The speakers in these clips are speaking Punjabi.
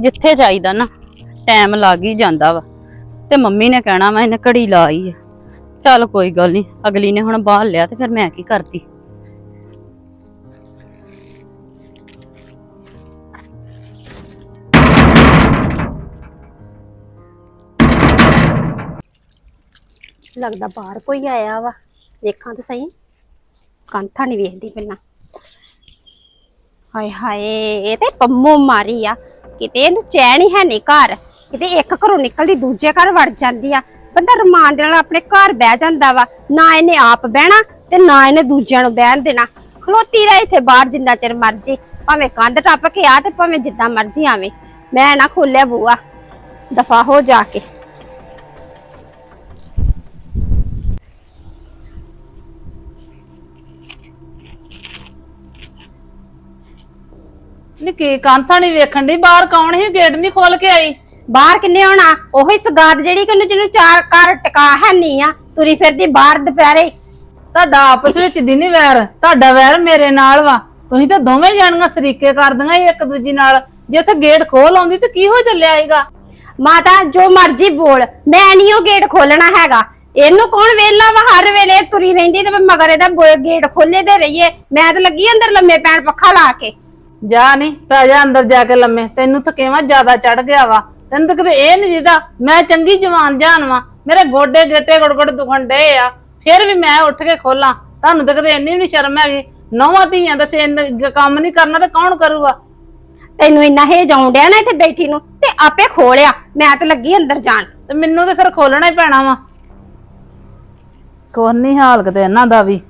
ਜਿੱਥੇ ਚਾਹੀਦਾ ਨਾ ਟਾਈਮ ਲੱਗ ਹੀ ਜਾਂਦਾ ਵਾ। ਤੇ ਮੰਮੀ ਨੇ ਕਹਿਣਾ, ਮੈਂ ਇਹਨੇ ਘੜੀ ਲਾਈ ਆ। ਚੱਲ ਕੋਈ ਗੱਲ ਨਹੀਂ ਅਗਲੀ ਨੇ ਹੁਣ ਬਾਹਰ ਲਿਆ ਤੇ ਫਿਰ ਮੈਂ ਕੀ ਕਰਦੀ। ਲੱਗਦਾ ਬਾਹਰ ਕੋਈ ਆਇਆ ਵਾ। ਵੇਖਾਂ ਤਾਂ ਸਹੀ। ਕੰਥਾਂ ਨਹੀਂ ਵੇਖਦੀ ਪਹਿਲਾਂ। ਹਾਏ ਹਾਏ, ਇਹ ਤੇ ਪੰਮੋ ਮਾਰੀ ਆ। ਕਿਤੇ ਇਹਨੂੰ ਚੈਨ ਹੀ ਹੈ ਨਹੀਂ ਘਰ। ਕਿਤੇ ਇੱਕ ਘਰੋਂ ਨਿਕਲਦੀ ਦੂਜੇ ਘਰ ਵੜ ਜਾਂਦੀ ਆ। ਬੰਦਾ ਰਮਾਨ ਦੇ ਨਾਲ ਆਪਣੇ ਘਰ ਬਹਿ ਜਾਂਦਾ ਵਾ। ਨਾ ਇਹਨੇ ਆਪ ਬਹਿਣਾ ਤੇ ਨਾ ਇਹਨੇ ਦੂਜਿਆਂ ਨੂੰ ਬਹਿਣ ਦੇਣਾ। ਖਲੋਤੀ ਰਹੇ ਇੱਥੇ ਬਾਹਰ ਜਿੰਨਾ ਚਿਰ ਮਰਜ਼ੀ। ਭਾਵੇਂ ਕੰਧ ਟੱਪ ਕੇ ਆ ਤੇ ਭਾਵੇਂ ਜਿੱਦਾਂ ਮਰਜ਼ੀ ਆਵੇਂ। ਮੈਂ ਨਾ ਖੋਲਿਆ ਬੂਆ। ਦਫਾ ਹੋ ਜਾ ਕੇ। ਨੀ ਕੀ ਕਾਂਥਾ ਨਹੀਂ ਵੇਖਣ ਦੀ ਬਾਹਰ ਕੌਣ ਸੀ? ਗੇਟ ਨਹੀਂ ਖੋਲ ਕੇ ਆਈ। ਬਾਹਰ ਕਿੰਨੇ ਆਉਣਾ? ਉਹੀ ਸਗਾਤ ਜਿਹੜੀ ਕਿ ਉਹਨੂੰ ਜਿਹਨੂੰ ਚਾਰ ਘਰ ਟਿਕਾ ਹੈ ਨਹੀਂ ਆ ਤੁਰੀ ਫਿਰਦੀ ਬਾਹਰ ਦੁਪਹਿਰੇ। ਤੁਹਾਡਾ ਆਪਸ ਵਿੱਚ ਦੀ ਨਹੀਂ ਵੈਰ ਤੁਹਾਡਾ ਵੈਰ ਮੇਰੇ ਨਾਲ ਵਾ। ਤੁਸੀਂ ਤਾਂ ਦੋਵੇਂ ਜਾਣੀਆਂ ਸਰੀਕੇ ਕਰਦੀਆਂ ਇੱਕ ਦੂਜੀ ਨਾਲ। ਜੇ ਉੱਥੇ ਗੇਟ ਖੋਲ ਆਉਂਦੀ ਤੇ ਕੀ ਹੋ ਚੱਲਿਆ ਆਏਗਾ ਮਾਤਾ ਜੋ ਮਰਜ਼ੀ ਬੋਲ ਮੈਂ ਨਹੀਂ ਉਹ ਗੇਟ ਖੋਲਣਾ ਹੈਗਾ। ਇਹਨੂੰ ਕੌਣ ਵੇਲਾ ਵਾ? ਹਰ ਵੇਲੇ ਤੁਰੀ ਰਹਿੰਦੀ ਤੇ ਮੈਂ ਮਗਰ ਇਹਦਾ ਗੇਟ ਖੋਲੇ ਦੇ ਰਹੀਏ। ਮੈਂ ਤਾਂ ਲੱਗੀ ਅੰਦਰ ਲੰਮੇ ਪੈਣ ਪੱਖਾ ਲਾ ਕੇ। ਜਾ ਨਹੀਂ ਪੈ ਜਾ ਅੰਦਰ ਜਾ ਕੇ ਲੰਮੇ। ਤੈਨੂੰ ਥਕੇਵਾ ਜ਼ਿਆਦਾ ਚੜ ਗਿਆ ਵਾ। ਤੈਨੂੰ ਤਾਂ ਕਿਤੇ ਇਹ ਨਹੀਂ ਜਿਹਦਾ ਮੈਂ ਚੰਗੀ ਜਵਾਨ ਜਾਨ ਵਾਂ। ਮੇਰੇ ਗੋਡੇ ਗਿੱਟੇ ਗੁੜਗੁੜ ਦੁਖਣ ਡਏ ਆ। ਫਿਰ ਵੀ ਮੈਂ ਉੱਠ ਕੇ ਖੋਲਾਂ। ਤੁਹਾਨੂੰ ਤਾਂ ਕਿਤੇ ਇੰਨੀ ਵੀ ਨੀ ਸ਼ਰਮ ਹੈਗੀ। ਨੌਵਾਂ ਧੀਆਂ ਦਾ ਸੇ ਕੰਮ ਨਹੀਂ ਕਰਨਾ ਤੇ ਕੌਣ ਕਰੂਗਾ? ਤੈਨੂੰ ਇੰਨਾ ਹੇਜ ਆਉਂਦਿਆ ਨਾ ਇੱਥੇ ਬੈਠੀ ਨੂੰ ਤੇ ਆਪੇ ਖੋਲਿਆ। ਮੈਂ ਤਾਂ ਲੱਗੀ ਅੰਦਰ ਜਾਣ। ਤੇ ਮੈਨੂੰ ਤੇ ਫਿਰ ਖੋਲਣਾ ਹੀ ਪੈਣਾ ਵਾ। ਕੋਈ ਨਹੀਂ ਹਾਲ ਕਿਤੇ ਇਹਨਾਂ ਦਾ ਵੀ।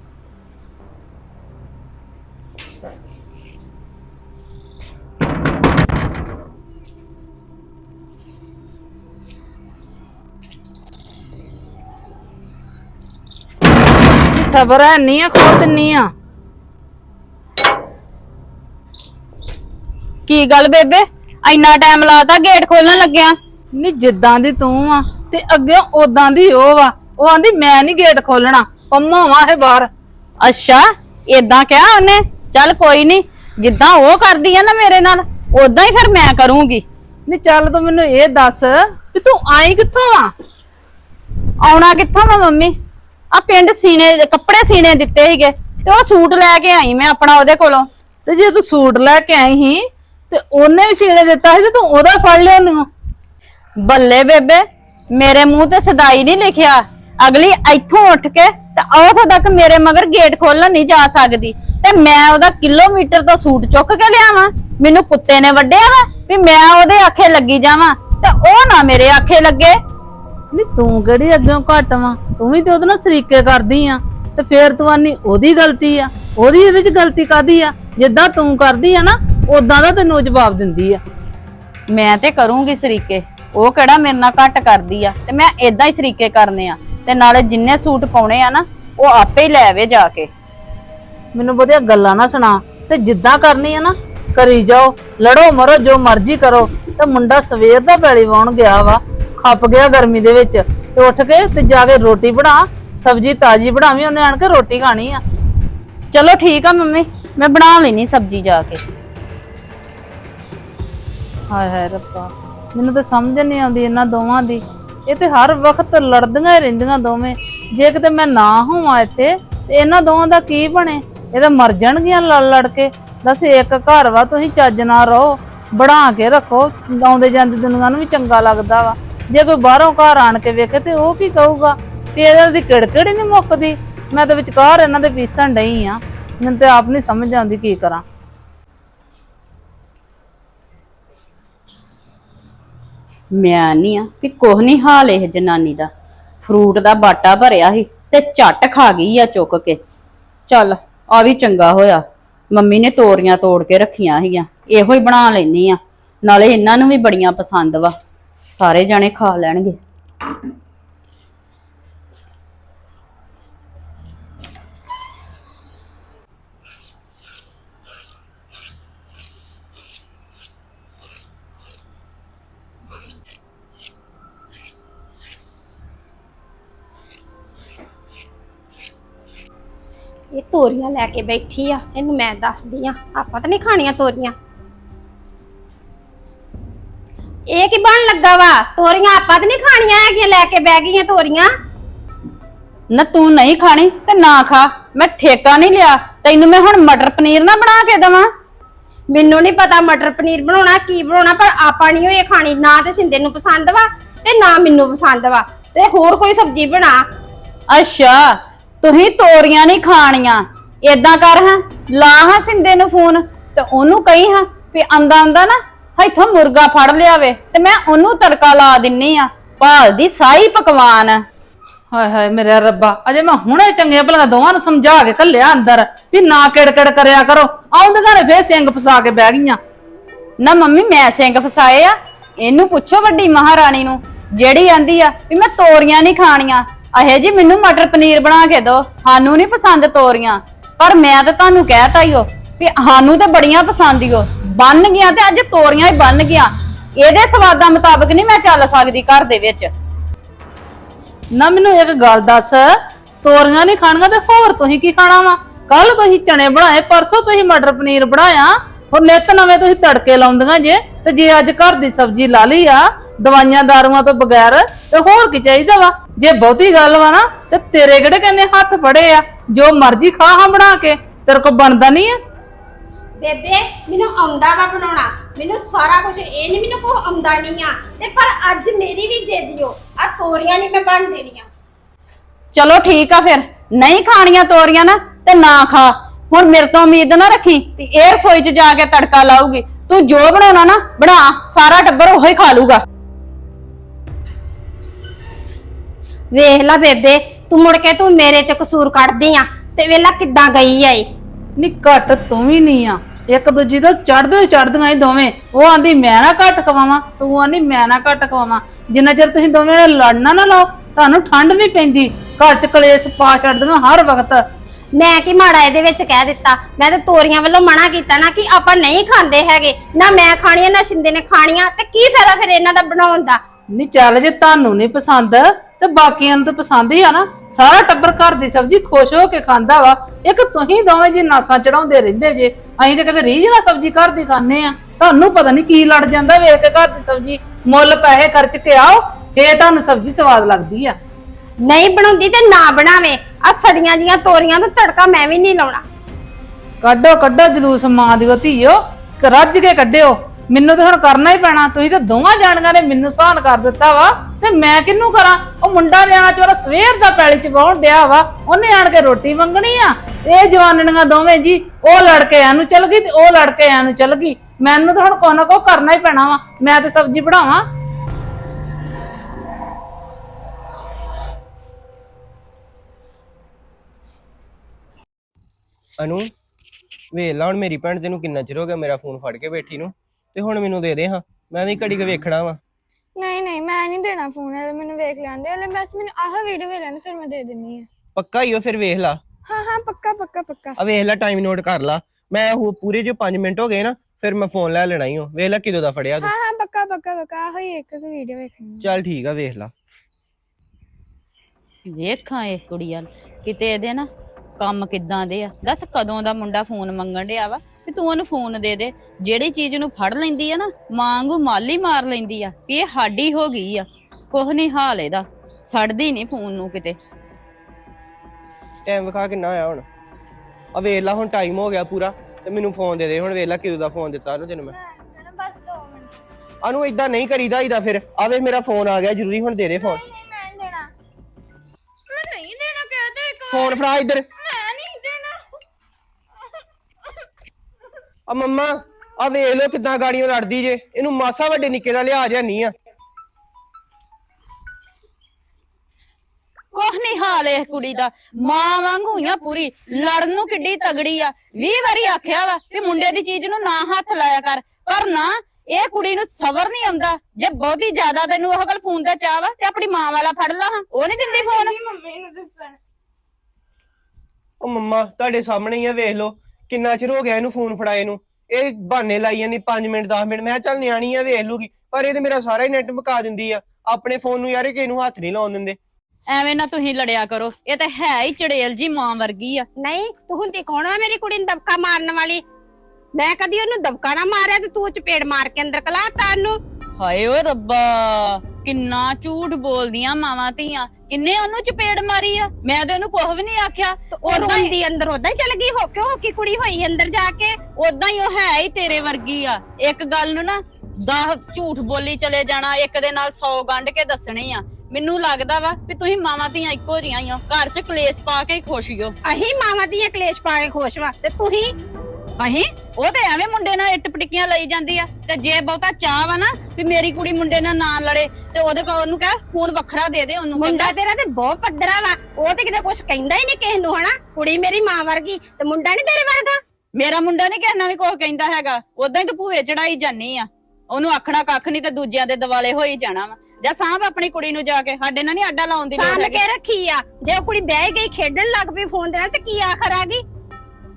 ਸਬਰ ਹੈ ਨਹੀਂ ਆ ਖੋਲ ਦਿੰਨੀ ਆ। ਕੀ ਗੱਲ ਬੇਬੇ? ਇੰਨਾ ਟਾਈਮ ਲਾਤਾ ਗੇਟ ਖੋਲਣ ਲੱਗਿਆ। ਨਹੀਂ ਜਿੱਦਾਂ ਦੀ ਤੂੰ ਆ ਤੇ ਅੱਗੇ ਉਦਾਂ ਦੀ ਉਹ ਵਾ ਉਹ ਆਂਦੀ ਮੈਂ ਨਹੀਂ ਗੇਟ ਖੋਲਣਾ ਪੰਮਾ ਵਾ ਇਹ ਬਾਹਰ। ਅੱਛਾ ਏਦਾਂ ਕਿਹਾ ਉਹਨੇ? ਚੱਲ ਕੋਈ ਨਹੀਂ ਜਿੱਦਾਂ ਉਹ ਕਰਦੀ ਆ ਨਾ ਮੇਰੇ ਨਾਲ ਉਦਾਂ ਹੀ ਫਿਰ ਮੈਂ ਕਰੂੰਗੀ। ਨਹੀਂ ਚੱਲ ਤੂੰ ਮੈਨੂੰ ਇਹ ਦੱਸ ਵੀ ਤੂੰ ਆਈ ਕਿੱਥੋਂ ਆ? ਆਉਣਾ ਕਿੱਥੋਂ ਵਾ ਮੰਮੀ? ਆ ਪਿੰਡ ਸੀਨੇ, ਕੱਪੜੇ ਸੀਨੇ ਦਿੱਤੇ ਸੀਗੇ ਤੇ ਉਹ ਸੂਟ ਲੈ ਕੇ ਆਈ ਮੈਂ ਆਪਣਾ ਉਹਦੇ ਕੋਲੋਂ। ਤੇ ਜੇ ਤੂੰ ਸੂਟ ਲੈ ਕੇ ਆਈ ਸੀ ਤੇ ਉਹਨੇ ਵੀ ਸੀਨੇ ਦਿੱਤਾ ਸੀ ਤੇ ਤੂੰ ਉਹਦਾ ਫੜ ਲਿਆ ਉਹਨੂੰ। ਬੱਲੇ ਬੇਬੇ, ਮੇਰੇ ਮੂੰਹ ਤੇ ਸਦਾਈ ਨਹੀਂ ਲਿਖਿਆ। ਅਗਲੀ ਇੱਥੋਂ ਉੱਠ ਕੇ ਤੇ ਉੱਥੋਂ ਤੱਕ ਮੇਰੇ ਮਗਰ ਗੇਟ ਖੋਲਣ ਨਹੀਂ ਜਾ ਸਕਦੀ। ਤੇ ਮੈਂ ਉਹਦਾ ਕਿਲੋਮੀਟਰ ਤੋਂ ਸੂਟ ਚੁੱਕ ਕੇ ਲਿਆਵਾਂ। ਮੈਨੂੰ ਕੁੱਤੇ ਨੇ ਵੱਢਿਆ ਵਾ ਵੀ ਮੈਂ ਉਹਦੇ ਆਖੇ ਲੱਗੀ ਜਾਵਾਂ ਤੇ ਉਹ ਨਾ ਮੇਰੇ ਆਖੇ ਲੱਗੇ। ਨਹੀਂ ਤੂੰ ਕਿਹੜੀ ਅੱਗੋਂ ਘੱਟ ਵਾ? ਤੂੰ ਵੀ ਤੇ ਉਹਦੇ ਨਾਲ ਸਰੀਕੇ ਕਰਦੀ ਆ। ਤੇ ਫੇਰ ਤੂੰ ਆਨੀ ਉਹਦੀ ਗਲਤੀ ਆ। ਉਹਦੀ ਇਹਦੇ ਚ ਗਲਤੀ ਕਾਦੀ ਆ? ਜਿੱਦਾਂ ਤੂੰ ਕਰਦੀ ਆ ਨਾ ਉਦਾਂ ਦਾ ਤੈਨੂੰ ਜਵਾਬ ਦਿੰਦੀ ਆ। ਮੈਂ ਤੇ ਕਰੂੰਗੀ ਸਰੀਕੇ। ਉਹ ਕਿਹੜਾ ਮੇਰੇ ਨਾਲ ਘੱਟ ਕਰਦੀ ਆ? ਤੇ ਮੈਂ ਇਦਾਂ ਹੀ ਸਰੀਕੇ ਕਰਨੇ ਆ। ਤੇ ਨਾਲੇ ਜਿੰਨੇ ਸੂਟ ਪਾਉਣੇ ਆ ਨਾ ਉਹ ਆਪੇ ਹੀ ਲੈ ਆਵੇ ਜਾ ਕੇ। ਮੈਨੂੰ ਵਧੀਆ ਗੱਲਾਂ ਨਾ ਸੁਣਾ। ਤੇ ਜਿੱਦਾਂ ਕਰਨੀ ਆ ਨਾ ਕਰੀ ਜਾਓ। ਲੜੋ ਮਰੋ ਜੋ ਮਰਜ਼ੀ ਕਰੋ। ਤੇ ਮੁੰਡਾ ਸਵੇਰ ਦਾ ਪੈਲੀ ਵਾਉਣ ਗਿਆ ਵਾ। ਖੱਪ ਗਿਆ ਗਰਮੀ ਦੇ ਵਿੱਚ ਤੇ ਉੱਠ ਕੇ ਤੇ ਜਾ ਕੇ ਰੋਟੀ ਬਣਾ, ਸਬਜ਼ੀ ਤਾਜੀ ਬਣਾਵੀਂ, ਉਹਨੇ ਆਣ ਕੇ ਰੋਟੀ ਖਾਣੀ ਆ। ਚਲੋ ਠੀਕ ਆ ਮੰਮੀ, ਮੈਂ ਬਣਾ ਲੈਣੀ ਸਬਜ਼ੀ ਜਾ ਕੇ। ਹਾਏ ਹਾਏ ਰੱਬਾ, ਮੈਨੂੰ ਤਾਂ ਸਮਝ ਨਹੀਂ ਆਉਂਦੀ ਇਹਨਾਂ ਦੋਵਾਂ ਦੀ। ਇਹ ਤੇ ਹਰ ਵਕਤ ਲੜਦੀਆਂ ਹੀ ਰਹਿੰਦੀਆਂ ਦੋਵੇਂ। ਜੇ ਕਿਤੇ ਮੈਂ ਨਾ ਹੋਵਾਂ ਇੱਥੇ, ਤੇ ਇਹਨਾਂ ਦੋਵਾਂ ਦਾ ਕੀ ਬਣੇ? ਇਹ ਤਾਂ ਮਰ ਜਾਣਗੀਆਂ ਲੜ ਲੜ ਕੇ। ਦੱਸ ਇੱਕ ਘਰ ਵਾ, ਤੁਸੀਂ ਚੱਜ ਨਾਲ ਰਹੋ, ਬਣਾ ਕੇ ਰੱਖੋ। ਆਉਂਦੇ ਜਾਂਦੇ ਦੁਨੀਆਂ ਨੂੰ ਵੀ ਚੰਗਾ ਲੱਗਦਾ ਵਾ। ਜੇ ਕੋਈ ਬਾਹਰੋਂ ਘਰ ਆਣ ਕੇ ਵੇਖੇ ਤੇ ਉਹ ਕੀ ਕਹੂਗਾ? ਤੇ ਇਹਦਾ ਦੀ ਕਿੜਕਿੜ ਹੀ ਨਹੀਂ ਮੁੱਕਦੀ। ਮੈਂ ਤਾਂ ਵਿਚਕਾਰ ਇਹਨਾਂ ਦੇ ਪੀਸਣ ਡਈ ਆ। ਮੈਨੂੰ ਤੇ ਆਪ ਨਹੀਂ ਸਮਝ ਆਉਂਦੀ ਕੀ ਕਰਾਂ। ਮੈਂ ਨਹੀਂ ਆ ਕਿ ਕੁਛ ਨਹੀਂ ਹਾਲ ਇਹ ਜਨਾਨੀ ਦਾ। ਫਰੂਟ ਦਾ ਬਾਟਾ ਭਰਿਆ ਸੀ ਤੇ ਝੱਟ ਖਾ ਗਈ ਆ ਚੁੱਕ ਕੇ। ਚੱਲ, ਆ ਵੀ ਚੰਗਾ ਹੋਇਆ। ਮੰਮੀ ਨੇ ਤੋਰੀਆਂ ਤੋੜ ਕੇ ਰੱਖੀਆਂ ਸੀਗੀਆਂ। ਇਹੋ ਹੀ ਬਣਾ ਲੈਣੀ ਆ। ਨਾਲੇ ਇਹਨਾਂ ਨੂੰ ਵੀ ਬੜੀਆਂ ਪਸੰਦ ਵਾ। ਸਾਰੇ ਜਾਣੇ ਖਾ ਲੈਣਗੇ। ਇਹ ਤੋਰੀਆਂ ਲੈ ਕੇ ਬੈਠੀ ਆ, ਇਹਨੂੰ ਮੈਂ ਦੱਸਦੀ ਆ, ਆਪਾਂ ਤਾਂ ਨਹੀਂ ਖਾਣੀਆਂ ਤੋਰੀਆਂ। ਇਹ ਕੀ ਬਣ ਲੱਗਾ ਵਾ? ਤੋਰੀਆਂ ਆਪਾਂ ਤੇ ਨਹੀਂ ਖਾਣੀਆਂ ਹੈਗੀਆਂ ਲੈ ਕੇ ਬਹਿ ਗਈਆਂ ਤੋਰੀਆਂ। ਨਾ ਤੂੰ ਨਹੀਂ ਖਾਣੀ ਤੇ ਨਾ ਖਾ ਮੈਂ ਠੇਕਾ ਨਹੀਂ ਲਿਆ। ਤੈਨੂੰ ਮੈਂ ਹੁਣ ਮਟਰ ਪਨੀਰ ਨਾ ਬਣਾ ਕੇ ਦੇਵਾਂ। ਮੈਨੂੰ ਨਹੀਂ ਪਤਾ ਮਟਰ ਪਨੀਰ ਬਣਾਉਣਾ ਕੀ ਬਣਾਉਣਾ ਪਰ ਆਪਾਂ ਨਹੀਂ ਹੋਏ ਖਾਣੀ। ਨਾ ਤੇ ਸਿੰਦੇ ਨੂੰ ਪਸੰਦ ਵਾ ਤੇ ਨਾ ਮੈਨੂੰ ਪਸੰਦ ਵਾ। ਤੇ ਹੋਰ ਕੋਈ ਸਬਜ਼ੀ ਬਣਾ। ਅੱਛਾ ਤੁਸੀਂ ਤੋਰੀਆਂ ਨਹੀਂ ਖਾਣੀਆਂ। ਏਦਾਂ ਕਰ ਹਾਂ ਲਾ ਹਾਂ ਸਿੰਦੇ ਨੂੰ ਫੋਨ ਤੇ ਉਹਨੂੰ ਕਹੀ ਹਾਂ ਵੀ ਆਂਦਾ ਆਂਦਾ ਨਾ ਇੱਥੋਂ ਮੁਰਗਾ ਫੜ ਲਿਆਵੇ ਤੇ ਮੈਂ ਉਹਨੂੰ ਤੜਕਾ ਲਾ ਦਿੰਨੀ ਆ। ਭਾਲ ਦੀ ਸਾਈ ਪਕਵਾਨ। ਹਾਏ ਹਾਏ ਮੇਰੇ ਰੱਬਾ ਅਜੇ ਮੈਂ ਹੁਣੇ ਚੰਗੇ ਭਲਾ ਦੋਵਾਂ ਨੂੰ ਸਮਝਾ ਕੇ ਘੱਲਿਆ ਅੰਦਰ ਵੀ ਨਾ ਕਿੜਕਿੜ ਕਰਿਆ ਕਰੋ। ਆਉਂਦੀਆਂ ਨੇ ਫੇਰ ਸਿੰਘ ਫਸਾ ਕੇ ਬਹਿ ਗਈਆਂ। ਨਾ ਮੰਮੀ ਮੈਂ ਸਿੰਘ ਫਸਾਏ ਆ। ਇਹਨੂੰ ਪੁੱਛੋ ਵੱਡੀ ਮਹਾਰਾਣੀ ਨੂੰ ਜਿਹੜੀ ਆਂਦੀ ਆ ਵੀ ਮੈਂ ਤੋਰੀਆਂ ਨਹੀਂ ਖਾਣੀਆਂ। ਅਹੇ ਜੀ ਮੈਨੂੰ ਮਟਰ ਪਨੀਰ ਬਣਾ ਕੇ ਦਿਓ। ਸਾਨੂੰ ਨਹੀਂ ਪਸੰਦ ਤੋਰੀਆਂ। ਪਰ ਮੈਂ ਤਾਂ ਤੁਹਾਨੂੰ ਕਹਿਤਾ ਈ ਓ ਵੀ ਸਾਨੂੰ ਤਾਂ ਬੜੀਆਂ ਪਸੰਦ ਈ ਓ। ਬਣ ਗਿਆ ਤੇ ਅੱਜ ਤੋਰੀਆਂ ਹੀ ਬਣ ਗਿਆ। ਇਹਦੇ ਸਵਾਦਾਂ ਮੁਤਾਬਕ ਨਹੀਂ ਮੈਂ ਚੱਲ ਸਕਦੀ ਘਰ ਦੇ ਵਿੱਚ। ਨਾ ਮੈਨੂੰ ਇੱਕ ਗੱਲ ਦੱਸ, ਤੋਰੀਆਂ ਨਹੀਂ ਖਾਣੀਆਂ ਤੇ ਹੋਰ ਤੁਸੀਂ ਕੀ ਖਾਣਾ ਵਾ? ਕੱਲ ਤੁਸੀਂ ਚਣੇ ਬਣਾਏ, ਪਰਸੋਂ ਤੁਸੀਂ ਮਟਰ ਪਨੀਰ ਬਣਾਇਆ, ਹੁਣ ਨਿੱਤ ਨਵੇਂ ਤੁਸੀਂ ਤੜਕੇ ਲਾਉਂਦੀਆਂ ਜੇ, ਤੇ ਜੇ ਅੱਜ ਘਰ ਦੀ ਸਬਜ਼ੀ ਲਾ ਲਈ ਆ, ਦਵਾਈਆਂ ਦਾਰੂਆਂ ਤੋਂ ਬਗੈਰ, ਤੇ ਹੋਰ ਕੀ ਚਾਹੀਦਾ ਵਾ? ਜੇ ਬਹੁਤੀ ਗੱਲ ਵਾ ਨਾ, ਤੇ ਤੇਰੇ ਕਿਹੜੇ ਕਹਿੰਦੇ ਹੱਥ ਫੜੇ ਆ? ਜੋ ਮਰਜ਼ੀ ਖਾ ਹਾਂ ਬਣਾ ਕੇ, ਤੇਰੇ ਕੋ ਬਣਦਾ ਨਹੀਂ ਆ। ਬੇਬੇ ਮੈਨੂੰ ਆਉਂਦਾ ਵਾ ਬਣਾਉਣਾ। ਮੈਨੂੰ ਸਾਰਾ ਕੁਝ ਇਹ ਨਹੀਂ ਮੈਨੂੰ ਕੋਈ ਆਉਂਦਾ ਨਹੀਂ ਆ। ਤੇ ਪਰ ਅੱਜ ਮੇਰੀ ਵੀ ਜਿੱਦਿਓ ਆ ਤੋਰੀਆਂ ਨਹੀਂ ਮੈਂ ਬਣ ਦੇਣੀਆਂ। ਚਲੋ ਠੀਕ ਆ ਫਿਰ। ਨਹੀਂ ਖਾਣੀਆਂ ਤੋਰੀਆਂ ਨਾ ਤੇ ਨਾ ਖਾ। ਹੁਣ ਮੇਰੇ ਤੋਂ ਉਮੀਦ ਨਾ ਰੱਖੀ ਵੀ ਇਹ ਰਸੋਈ 'ਚ ਜਾ ਕੇ ਤੜਕਾ ਲਾਊਗੀ। ਤੂੰ ਜੋ ਬਣਾਉਣਾ ਨਾ ਬਣਾ। ਸਾਰਾ ਟੱਬਰ ਉਹੀ ਖਾ ਲੂਗਾ। ਵੇਖ ਲੈ ਬੇਬੇ ਤੂੰ ਮੁੜ ਕੇ ਤੂੰ ਮੇਰੇ ਚ ਕਸੂਰ ਕੱਢਦੀ ਆ। ਤੇ ਵੇਲਾ ਕਿੱਦਾਂ ਗਈ ਆ ਇਹ। ਨੀ ਘੱਟ ਤੂੰ ਵੀ ਨਹੀਂ ਆ। ਇੱਕ ਦੂਜੀ ਤੋਂ ਚੜਦੇ ਚੜਦੀਆਂ ਹੀ ਦੋਵੇਂ। ਉਹ ਆਂਦੀ ਮੈਂ ਨਾ ਘੱਟ ਕਵਾਵਾਂ। ਤੂੰ ਆਂਦੀ ਮੈਂ ਨਾ ਘੱਟ ਕਵਾਵਾਂ। ਜਿੰਨਾ ਚਿਰ ਤੁਸੀਂ ਦੋਵੇਂ ਨੇ ਲੜਨਾ ਨਾ ਲਾਓ ਤੁਹਾਨੂੰ ਠੰਡ ਨਹੀਂ ਪੈਂਦੀ। ਘਰ ਚ ਕਲੇਸ਼ ਪਾ ਛੱਡਦੀਆਂ ਹਰ ਵਕਤ। ਮੈਂ ਕੀ ਮਾੜਾ ਇਹਦੇ ਵਿੱਚ ਕਹਿ ਦਿੱਤਾ? ਮੈਂ ਤਾਂ ਤੋਰੀਆਂ ਵੱਲੋਂ ਮਨਾ ਕੀਤਾ ਨਾ ਕਿ ਆਪਾਂ ਨਹੀਂ ਖਾਂਦੇ ਹੈਗੇ। ਨਾ ਮੈਂ ਖਾਣੀਆਂ ਨਾ ਸ਼ਿੰਦੇ ਨੇ ਖਾਣੀਆਂ। ਤੇ ਕੀ ਫਾਇਦਾ ਫਿਰ ਇਹਨਾਂ ਦਾ ਬਣਾਉਣ ਦਾ? ਨੀ ਚੱਲ ਜੇ ਤੁਹਾਨੂੰ ਨਹੀਂ ਪਸੰਦ ਤੇ ਬਾਕੀਆਂ ਨੂੰ ਤਾਂ ਪਸੰਦ ਹੀ ਆ ਨਾ। ਸਾਰਾ ਟੱਬਰ ਘਰ ਦੀ ਸਬਜ਼ੀ ਖੁਸ਼ ਹੋ ਕੇ ਖਾਂਦਾ ਵਾ। ਇੱਕ ਤੁਸੀਂ ਦੋਵੇਂ ਜੀ ਨਾਸਾਂ ਚੜਾਉਂਦੇ ਰਹਿੰਦੇ ਜੇ ਅਸੀਂ ਤੇ ਕਦੇ ਰੀਝ ਨਾਲ ਸਬਜ਼ੀ ਘਰ ਦੀ ਖਾਂਦੇ ਆ। ਤੁਹਾਨੂੰ ਪਤਾ ਨਹੀਂ ਕੀ ਲੜ ਜਾਂਦਾ ਵੇਖ ਕੇ ਘਰ ਦੀ ਸਬਜ਼ੀ ਮੁੱਲ ਪੈਸੇ ਖਰਚ ਕੇ ਆਓ ਫੇਰ ਤੁਹਾਨੂੰ ਸਬਜ਼ੀ ਸਵਾਦ ਲੱਗਦੀ ਆ। ਨਹੀਂ ਬਣਾਉਂਦੀ ਤੇ ਨਾ ਬਣਾਵੇ। ਆ ਸੜੀਆਂ ਜੀਆਂ ਤੋਰੀਆਂ ਨੂੰ ਤੜਕਾ ਮੈਂ ਵੀ ਨਹੀਂ ਲਾਉਣਾ। ਕੱਢੋ ਕੱਢੋ ਜਲੂਸ ਮਾਂ ਦੀ ਧੀਓ ਰੱਜ ਕੇ ਕੱਢਿਓ। ਮੈਨੂੰ ਤਾਂ ਹੁਣ ਕਰਨਾ ਹੀ ਪੈਣਾ, ਤੁਸੀਂ ਤਾਂ ਦੋਵਾਂ ਜਾਣੀਆਂ ਨੇ ਮੈਨੂੰ ਸਹਾਨ ਕਰ ਦਿੱਤਾ ਵਾ, ਤੇ ਮੈਂ ਕਿਹਨੂੰ ਕਰਾਂ? ਉਹ ਮੁੰਡਾ ਨਿਆਣਾ ਚੋਲਾ ਸਵੇਰ ਦਾ ਪੈਲੀ ਚ ਬਾਉਣ ਡਿਆ ਵਾ, ਉਹਨੇ ਆਣ ਕੇ ਰੋਟੀ ਮੰਗਣੀ ਆ। ਇਹ ਜਵਾਨਣੀਆਂ ਦੋਵੇਂ ਜੀ, ਉਹ ਲੜ ਕੇ ਇਹਨੂੰ ਚਲ ਗਈ ਤੇ ਉਹ ਲੜ ਕੇ ਇਹਨੂੰ ਚਲ ਗਈ। ਮੈਨੂੰ ਤਾਂ ਹੁਣ ਕੋ ਨਾ ਕੋ ਕਰਨਾ ਹੀ ਪੈਣਾ ਵਾ, ਮੈਂ ਤੇ ਸਬਜ਼ੀ ਬਣਾਵਾਂ। ਅਨੂ, ਵੇਖ ਲਾ ਹੁਣ ਮੇਰੀ ਭੈਣ ਤੈਨੂੰ ਕਿੰਨਾ ਚਿਰ ਹੋ ਗਿਆ ਮੇਰਾ ਫੋਨ ਫੜ ਕੇ ਬੈਠੀ ਨੂੰ। ਤੇ ਹੁਣ ਮੈਨੂੰ ਦੇ ਦੇ ਹਾਂ। ਮੈਂ ਵੀ ਘੜੀ ਕੁ ਵੇਖਣਾ ਵਾ। ਨਹੀਂ ਨਹੀਂ ਮੈਂ ਨਹੀਂ ਦੇਣਾ ਫੋਨ ਹਲੇ ਮੈਨੂੰ ਵੇਖ ਲੈਂਦੇ ਹਲੇ ਬਸ ਮੈਨੂੰ ਆਹ ਵੀਡੀਓ ਵੇਖ ਲੈਣ ਫਿਰ ਮੈਂ ਦੇ ਦਿੰਨੀ ਆ। ਪੱਕਾ ਹੀ ਉਹ ਫਿਰ ਵੇਖ ਲਾ। ਹਾਂ ਹਾਂ ਪੱਕਾ ਪੱਕਾ ਪੱਕਾ। ਆ ਵੇਖ ਲਾ ਟਾਈਮ ਨੋਟ ਕਰ ਲਾ। ਮੈਂ ਉਹ ਪੂਰੇ ਜੋ 5 ਮਿੰਟ ਹੋ ਗਏ ਨਾ ਫਿਰ ਮੈਂ ਫੋਨ ਲੈ ਲੈਣਾ ਹੀ ਉਹ ਵੇਖ ਲੈ ਕਿਦੋਂ ਦਾ ਫੜਿਆ ਤੂੰ। ਹਾਂ ਹਾਂ ਪੱਕਾ ਪੱਕਾ ਪੱਕਾ ਆਹ ਹੀ ਇੱਕ ਵੀਡੀਓ ਵੇਖਣੀ। ਚੱਲ ਠੀਕ ਆ ਵੇਖ ਲਾ। ਵੇਖਾਂ ਇਹ ਕੁੜੀ ਵੱਲ ਕਿਤੇ ਇਹਦੇ ਨਾ ਕੰਮ ਕਿੱਦਾਂ ਦੇ ਆ। ਦੱਸ ਕਦੋਂ ਦਾ ਮੁੰਡਾ ਫੋਨ ਮੰਗਣ ਡਿਆ ਵਾ? ਵੀ ਤੂੰ ਉਹਨੂੰ ਫੋਨ ਦੇ ਦੇ। ਜਿਹੜੀ ਚੀਜ਼ ਨੂੰ ਫੜ ਲੈਂਦੀ ਆ ਨਾ ਮਾਂਗੂ ਮਾਲੀ ਮਾਰ ਲੈਂਦੀ ਆ। ਵੀ ਇਹ ਸਾਡੀ ਹੋ ਗਈ ਆ। ਕੁਛ ਨਹੀਂ ਹਾਲ ਇਹਦਾ। ਛੱਡਦੀ ਨਹੀਂ ਫੋਨ ਨੂੰ ਕਿਤੇ। ਟਾਈਮ ਵਿਖਾ ਕਿੰਨਾ ਹੋਇਆ ਹੁਣ? ਆ ਵੇਖ ਲਾ ਹੁਣ ਟਾਈਮ ਹੋ ਗਿਆ ਪੂਰਾ। ਤੇ ਮੈਨੂੰ ਫੋਨ ਦੇ ਦੇ। ਹੁਣ ਵੇਖ ਲਾ ਕਿਦੋਂ ਦਾ ਫੋਨ ਦਿੱਤਾ ਉਹਨੂੰ ਤੈਨੂੰ ਮੈਂ। ਬਸ 2 ਮਿੰਟ ਅਨੂ ਇਦਾਂ ਨਹੀਂ ਕਰੀਦਾ ਇਹਦਾ ਫਿਰ। ਆਵੇ ਮੇਰਾ ਫੋਨ ਆ ਗਿਆ। ਜ਼ਰੂਰੀ ਹੁਣ ਦੇ ਦੇ ਫੋਨ। ਨਹੀਂ ਮੈਂ ਨਹੀਂ ਦੇਣਾ। ਮੈਂ ਨਹੀਂ ਦੇਣਾ ਕਹਤੇ ਇੱਕ ਫੋਨ ਫੜਾ ਇੱਧਰ ਮੈਂ ਨਹੀਂ ਦੇਣਾ ਆ ਮੰਮਾ ਆ ਵੇਖ ਲੋ ਕਿਦਾਂ ਗਾੜੀਆਂ ਲੜਦੀ ਜੇ। ਇਹਨੂੰ ਮਾਸਾ ਵੱਡੇ ਨਿੱਕੇ ਦਾ ਲਿਹਾਜ਼ ਹੈ ਨਹੀਂ ਆ। ਕੁਛ ਨਹੀਂ ਹਾਲ ਇਹ ਕੁੜੀ ਦਾ। ਮਾਂ ਵਾਂਗੂ ਹੀ ਆ ਪੂਰੀ। ਲੜਨ ਨੂੰ ਕਿੱਡੀ ਤਗੜੀ ਆ। 20 ਵਾਰੀ ਆਖਿਆ ਵਾ ਵੀ ਮੁੰਡੇ ਦੀ ਚੀਜ਼ ਨੂੰ ਨਾ ਹੱਥ ਲਾਇਆ ਕਰ। ਪਰ ਨਾ ਇਹ ਕੁੜੀ ਨੂੰ ਸਬਰ ਨਹੀਂ ਆਉਂਦਾ। ਜੇ ਬਹੁਤੀ ਜ਼ਿਆਦਾ ਤੈਨੂੰ ਉਹ ਗੱਲ ਫੋਨ ਦਾ ਚਾਹ ਵਾ ਤੇ ਆਪਣੀ ਮਾਂ ਵਾਲਾ ਫੜ ਲਾ ਹਾਂ। ਉਹ ਨਹੀਂ ਦਿੰਦੀ ਫੋਨ। ਮੰਮੀ ਨੂੰ ਦੱਸਣ। ਉਹ ਮੰਮਾ ਤੁਹਾਡੇ ਸਾਹਮਣੇ ਹੀ ਆ ਵੇਖ ਲਓ। ਕਿੰਨਾ ਚਿਰ ਹੋ ਗਿਆ ਇਹਨੂੰ ਫੋਨ ਫੜਾਏ ਨੂੰ? ਇਹ ਬਹਾਨੇ ਲਾਈ ਜਾਂਦੀ 5 ਮਿੰਟ 10 ਮਿੰਟ। ਮੈਂ ਕਿਹਾ ਚੱਲ ਨਿਆਣੀ ਆ ਵੇਖ ਲੂਗੀ। ਪਰ ਇਹ ਤੇ ਮੇਰਾ ਸਾਰਾ ਹੀ ਨੈਟ ਮੁਕਾ ਦਿੰਦੀ ਆ। ਆਪਣੇ ਫੋਨ ਨੂੰ ਯਾਰ ਇਹ ਕਿਸੇ ਨੂੰ ਹੱਥ ਨਹੀਂ ਲਾਉਣ ਦਿੰਦੇ। ਐਵੇਂ ਨਾ ਤੁਸੀਂ ਲੜਿਆ ਕਰੋ। ਇਹ ਤਾਂ ਹੈ ਹੀ ਚੜੇਲ ਜੀ ਮਾਂ ਵਰਗੀ ਆ। ਨਹੀਂ ਤੂੰ ਹੁੰਦੀ ਕੌਣ ਵਾ ਮੇਰੀ ਕੁੜੀ ਨੂੰ ਦਬਕਾ ਮਾਰਨ ਵਾਲੀ? ਮੈਂ ਕਦੀ ਉਹਨੂੰ ਦਬਕਾ ਨਾ ਮਾਰਿਆ ਤੇ ਤੂੰ ਚਪੇੜ ਮਾਰ ਕੇ ਅੰਦਰ ਕਲਾਤਾ ਉਹਨੂੰ। ਹਾਏ ਓ ਰੱਬਾ ਕਿੰਨਾ ਝੂਠ ਬੋਲਦੀਆਂ ਮਾਵਾਂ ਧੀਆਂ। ਕਿੰਨੇ ਉਹਨੂੰ ਚਪੇੜ ਮਾਰੀ ਆ। ਮੈਂ ਤੇ ਉਹਨੂੰ ਕੁਝ ਵੀ ਨਹੀਂ ਆਖਿਆ। ਉਹ ਰੋਂਦੀ ਅੰਦਰ ਉਦਾਂ ਹੀ ਚਲ ਗਈ? ਹੋ ਕੇ ਹੋ ਕੇ ਕੁੜੀ ਹੋਈ ਅੰਦਰ ਜਾ ਕੇ? ਉਦਾਂ ਹੀ ਉਹ ਹੈ ਹੀ ਤੇਰੇ ਵਰਗੀ ਆ। ਇੱਕ ਗੱਲ ਨੂੰ ਨਾ 10 ਝੂਠ ਬੋਲੀ ਚਲੇ ਜਾਣਾ ਇੱਕ ਦੇ ਨਾਲ 100 ਗੰਢ ਕੇ ਦੱਸਣੀ ਆ। ਮੈਨੂੰ ਲੱਗਦਾ ਵਾ ਵੀ ਤੁਸੀਂ ਮਾਵਾਂ ਧੀਆਂ ਇੱਕੋ ਜੀਆਂ ਹੀ ਹੋ। ਘਰ 'ਚ ਕਲੇਸ਼ ਪਾ ਕੇ ਹੀ ਖੁਸ਼ ਹੀ ਹੋ। ਅਹੀਂ ਮਾਵਾਂ ਦੀਆਂ ਕਲੇਸ਼ ਪਾ ਕੇ ਖੁਸ਼ ਵਾ। ਤੇ ਤੁਸੀਂ ਅਹੀਂ ਉਹ ਤੇ ਐਵੇਂ ਮੁੰਡੇ ਨਾਲ ਇੱਟ ਪਟਕੀਆਂ ਲਈ ਜਾਂਦੀ ਆ ਤੇ ਜੇ ਬਹੁਤਾ ਚਾਹ ਵਾ ਨਾ ਵੀ ਮੇਰੀ ਕੁੜੀ ਮੁੰਡੇ ਨਾਲ ਨਾ ਲੜੇ ਤੇ ਉਹਦੇ ਕੋਲ ਉਹਨੂੰ ਕਹਿ ਫੋਨ ਵੱਖਰਾ ਦੇ ਦੇ ਉਹਨੂੰ ਮੁੰਡਾ? ਤੇਰਾ ਤੇ ਬਹੁਤ ਪੱਧਰਾ ਵਾ ਉਹ ਤੇ ਕਿਤੇ ਕੁਝ ਕਹਿੰਦਾ ਹੀ ਨਹੀਂ ਕਿਸੇ ਨੂੰ ਹਨਾ? ਕੁੜੀ ਮੇਰੀ ਮਾਂ ਵਰਗੀ ਤੇ ਮੁੰਡਾ ਨਹੀਂ ਤੇਰੇ ਵਰਗਾ? ਮੇਰਾ ਮੁੰਡਾ ਨਹੀਂ ਕਹਿਣਾ ਵੀ ਕੁਝ ਕਹਿੰਦਾ ਹੈਗਾ ਉਦਾਂ ਹੀ ਤੂੰ ਭੂਏ ਚੜਾਈ ਜਾਨੀ ਆ। ਉਹਨੂੰ ਆਖਣਾ ਕੱਖ ਨਹੀਂ ਤੇ ਦੂਜਿਆਂ ਦੇ ਦਿਵਾਲੇ ਹੋਈ ਜਾਣਾ ਵਾ। ਜਾਂ ਸਾਂਭ ਆਪਣੀ ਕੁੜੀ ਨੂੰ ਜਾ ਕੇ ਸਾਡੇ ਨਾਲ ਨਹੀਂ ਅੱਡਾ ਲਾਉਣ ਦੀ ਲੋੜ ਸਾਂਭ ਹੈਗੀ। ਕੇ ਰੱਖੀ ਆ। ਜੇ ਉਹ ਕੁੜੀ ਬਹਿ ਗਈ ਖੇਡਣ ਲੱਗ ਪਈ ਫੋਨ ਦੇ ਨਾਲ ਤੇ ਕੀ ਆਖਰ ਆ ਗਈ?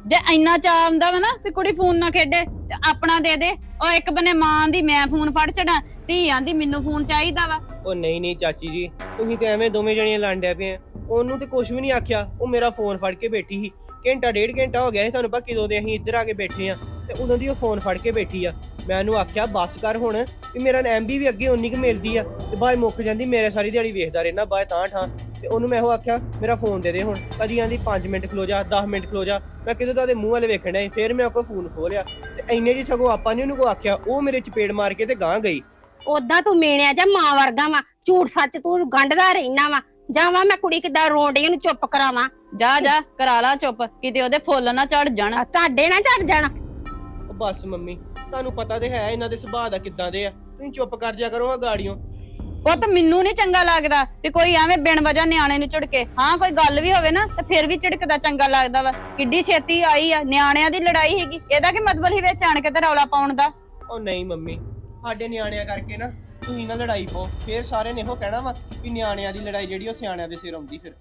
ਜੇ ਇੰਨਾ ਚਾਹ ਆਉਂਦਾ ਵਾ ਨਾ ਵੀ ਕੁੜੀ ਫੋਨ ਨਾ ਖੇਡੇ, ਤੇ ਆਪਣਾ ਦੇ ਦੇ। ਉਹ ਇੱਕ ਬਨੇ ਮਾਂ ਦੀ ਮੈਂ ਫੋਨ ਫੜ ਛੜਾਂ ਧੀਆਂ ਦੀ ਮੈਨੂੰ ਫੋਨ ਚਾਹੀਦਾ ਵਾ। ਉਹ ਨਹੀਂ ਨਹੀਂ ਚਾਚੀ ਜੀ, ਤੁਸੀਂ ਤੇ ਐਵੇਂ ਦੋਵੇਂ ਜਣੀਆਂ ਲੰਡਿਆ ਪਏ ਆ। ਉਹਨੂੰ ਤੇ ਕੁਝ ਵੀ ਨਹੀਂ ਆਖਿਆ, ਉਹ ਮੇਰਾ ਫੋਨ ਫੜ ਕੇ ਬੈਠੀ ਸੀ। ਘੰਟਾ, ਡੇਢ ਘੰਟਾ ਹੋ ਗਿਆ ਸੀ ਤੁਹਾਨੂੰ ਪਤਾ ਕਿਦੋਂ ਦੇ ਅਸੀਂ ਇੱਧਰ ਆ ਕੇ ਬੈਠੇ ਆ, ਤੇ ਉਦੋਂ ਦੀ ਉਹ ਫੋਨ ਫੜ ਕੇ ਬੈਠੀ ਆ। ਮੈਂ ਉਹਨੂੰ ਆਖਿਆ, ਬੱਸ ਕਰ ਹੁਣ, ਵੀ ਮੇਰਾ ਐਮਬੀ ਵੀ ਅੱਗੇ ਉਨੀ ਕੁ ਮਿਲਦੀ ਆ, ਤੇ ਬਾਅਦ ਮੁੱਕ ਜਾਂਦੀ, ਮੇਰੇ ਸਾਰੀ ਦਿਹਾੜੀ ਵੇਖਦਾ ਰਹਿਣਾ ਬਾਅਦ ਤਾਂ ਠਾਂ। ਤੇ ਉਹਨੂੰ ਮੈਂ ਉਹ ਆਖਿਆ ਮੇਰਾ ਫੋਨ ਦੇ ਦੇ ਹੁਣ। ਕਦੀ ਆਂਦੀ 5 ਮਿੰਟ ਖਲੋ ਜਾ 10 ਮਿੰਟ ਖਲੋ ਜਾ। ਮੈਂ ਕਿਦੋਂ ਦਾ ਉਹਦੇ ਮੂੰਹ ਵਾਲੇ ਵੇਖਣ ਡਿਆ ਸੀ ਫਿਰ ਮੈਂ ਉਹ ਫੋਨ ਖੋਲਿਆ ਤੇ ਇੰਨੇ ਜੀ ਸਗੋਂ ਆਪਾਂ ਨੇ ਉਹਨੂੰ ਕੋ ਆਖਿਆ ਉਹ ਮੇਰੇ ਚਪੇੜ ਮਾਰ ਕੇ ਤੇ ਗਾਂ ਗਈ। ਉਦਾਂ ਤੂੰ ਮੇਣਿਆ ਜਾਂ ਮਾਂ ਵਰਗਾ ਵਾ ਝੂਠ ਸੱਚ ਤੂੰ ਗੰਢਦਾ ਰਹਿਣਾ ਵਾ। ਜਾਵਾਂ ਮੈਂ ਕੁੜੀ ਕਿੱਦਾਂ ਰੋਣ ਡਈ ਉਹਨੂੰ ਚੁੱਪ ਕਰਾਵਾਂ। ਜਾ ਜਾ ਕਰਾ ਲਾ ਚੁੱਪ ਕਿਤੇ ਉਹਦੇ ਫੁੱਲ ਨਾ ਚੜ ਜਾਣ। ਆ ਤੁਹਾਡੇ ਨਾ ਝੜ ਜਾਣਾ। ਉਹ ਬਸ ਮੰਮੀ ਤੁਹਾਨੂੰ ਪਤਾ ਤੇ ਹੈ ਇਹਨਾਂ ਦੇ ਸੁਭਾਅ ਦਾ ਕਿੱਦਾਂ ਦੇ ਆ। ਤੁਸੀਂ ਚੁੱਪ ਕਰ ਜਾ ਕਰੋ ਆ ਗਾੜੀਆਂ ਉਹ ਤਾਂ ਮੈਨੂੰ ਨਹੀਂ ਚੰਗਾ ਲੱਗਦਾ ਵੀ ਕੋਈ ਐਵੇਂ ਬਿਨ ਵਜ੍ਹਾ ਨਿਆਣੇ ਨੂੰ ਝਿੜਕੇ। ਹਾਂ, ਕੋਈ ਗੱਲ ਵੀ ਹੋਵੇ ਨਾ, ਤੇ ਫਿਰ ਵੀ ਝਿੜਕਦਾ ਚੰਗਾ ਲੱਗਦਾ ਵਾ। ਕਿੱਡੀ ਛੇਤੀ ਆਈ ਆ, ਨਿਆਣਿਆਂ ਦੀ ਲੜਾਈ ਹੈਗੀ ਇਹਦਾ ਕੀ ਮਤਲਬ ਹੀ ਵਿੱਚ ਆਣ ਕੇ ਤੇ ਰੌਲਾ ਪਾਉਣ ਦਾ? ਉਹ ਨਹੀਂ ਮੰਮੀ, ਸਾਡੇ ਨਿਆਣਿਆਂ ਕਰਕੇ ਨਾ ਤੁਸੀਂ ਨਾ ਲੜਾਈ ਪਾਓ ਫੇਰ ਸਾਰੇ ਨੇ ਇਹੋ ਕਹਿਣਾ ਵਾ ਵੀ ਨਿਆਣਿਆਂ ਦੀ ਲੜਾਈ ਜਿਹੜੀ ਉਹ ਸਿਆਣਿਆਂ ਦੇ ਸਿਰ ਆਉਂਦੀ ਫਿਰ।